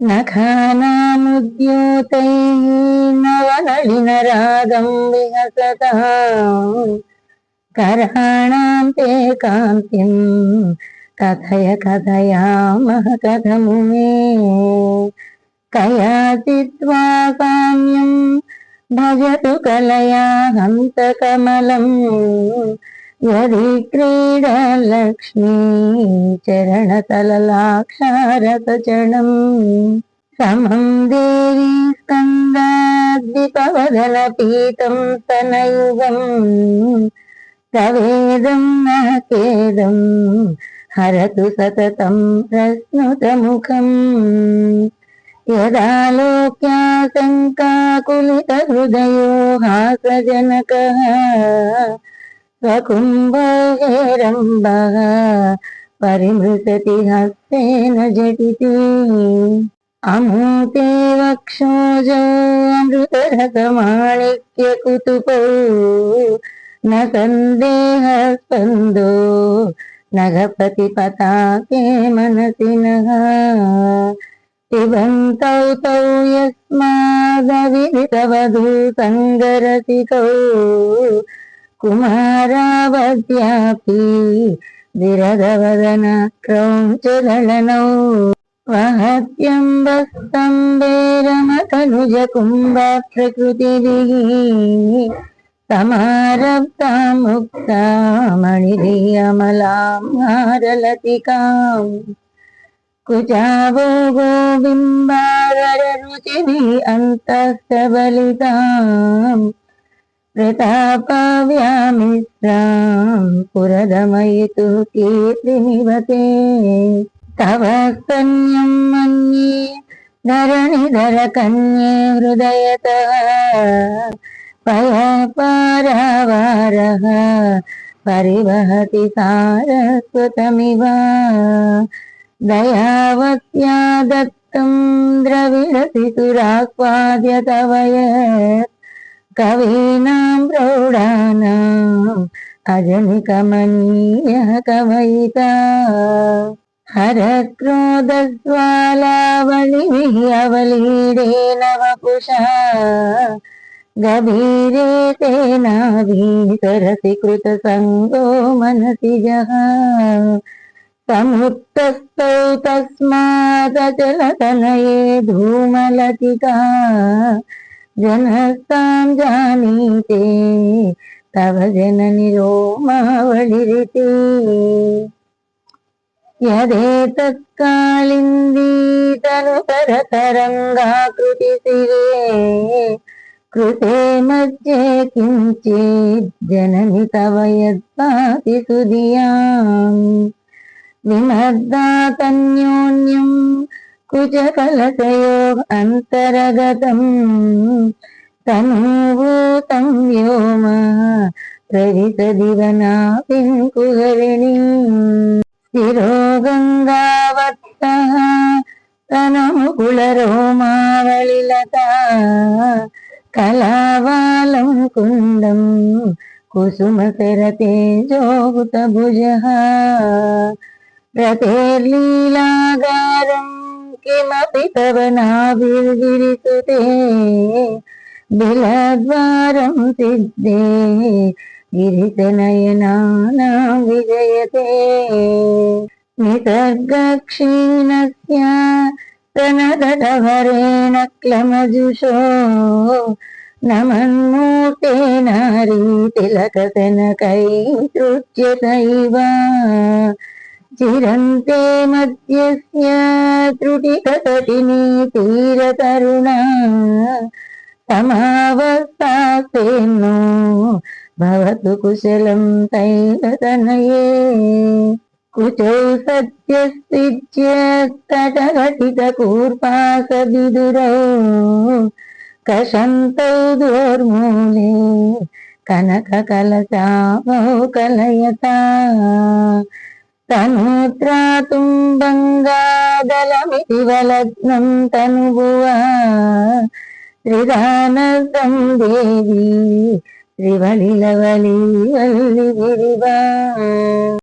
నఖానాముద్యోతై నవళిన రాగం విహసత కరాణాం తే కాంతిం కథయ కథయామహ కథము మే కామ్యం భజతు కలయా హంత వరి క్రీడ లక్ష్మీ చరణతలలాక్షారత చరణం సమం దేవీ స్కందాద్విపవదన పీతం తనయుగం సవేదం నాకేదం హరతు సతతం ప్రశ్నుతముఖం. యదా లోక్యా శంకాకులిత హృదయో హాసజనక हासजनकः स्वकुम्भैरम्बः परिमृशति हस्तेन झटिति अमूते वक्षोजो अमृतरसमाणिक्यकुतुपौ न सन्देहस्पन्दो नगपतिपताके मनसि नः पिबन्तौ तौ కుమారవ్యాపి విరగవదన క్రౌంచలనౌ వహత్యంబస్తంబేరమతనుజ కుంభ ప్రకృతి సమారబ్ధా ముక్తామణిధీయమలాం హారలతికాం కుచావో గోబింబారరుచిభి అంతః प्रतापव्यामिश्राम् पुरदमयितु कीर्तिनिवते तव स्तन्यं मन्ये धरणिधरकन्ये हृदयतः पयपारावारः परिवहति सारस्वतमिव दयावत्या दत्तं కవీనాం ప్రౌఢానాం అజనికమనీయ కవయిత హర క్రోధస్వాళి అవలీడే నవకుశ గభీరే తేనాభీకరసి కృత సంగో మనసి జహ సముత్తస్థౌ ధూమలతికా ಜನಸ್ತಾಂ ಜಾನೀತೆ ತವ ಜನನಿ ರೋಮಾವಳಿರಿತೆ యదే తత్కాళిందీతను తరతరంగాకృతి కృతే మధ్యే కించిత్ జనని తవ యద్భాతి సుధియాం విమర్దా తన్యోన్యం కుజ కలసయోగ అంతరగతం తనూభూతం వ్యోమ ప్రవిశదివనా పింకుహరిణి శిరోగంగావత్త తనము కుల రోమావళిలత కళావాలం కుందం కుసుమశరతే జోగుత భుజ. రతేర్లీలాగారం ಕಿಮಪಿ ತವ ನಾಭಿರ್ಗಿರಿಸುತೆ ಬಿಲದ್ವಾರಂ ಸಿದ್ಧೇ ಗಿರಿತನಯನಾನ ವಿಜಯತೆ ನಿಸರ್ಗಕ್ಷೀಣಸ್ಯ ತನದಟವರೇಣ ಕ್ಲಮಜುಷೋ నమన్మూర్తే నారీ తిలకతనకై తృత్యతైవ चिरन्ते मध्यस्य त्रुटिकतटिनी तीरतरुणा समावस्थास्तेन्नो भवतु कुशलं तैलतनये कुचौ सत्यस्तिज्य तटघटितकूर्पासविदुरौ कषन्तौ दोर्मूले कनककलशामौ कलयता తనూత్రాతుం బంగాదలమితి వలగ్నం తనుభువా త్రిదానసం దేవి త్రివళిలవళి వల్లి విరివా.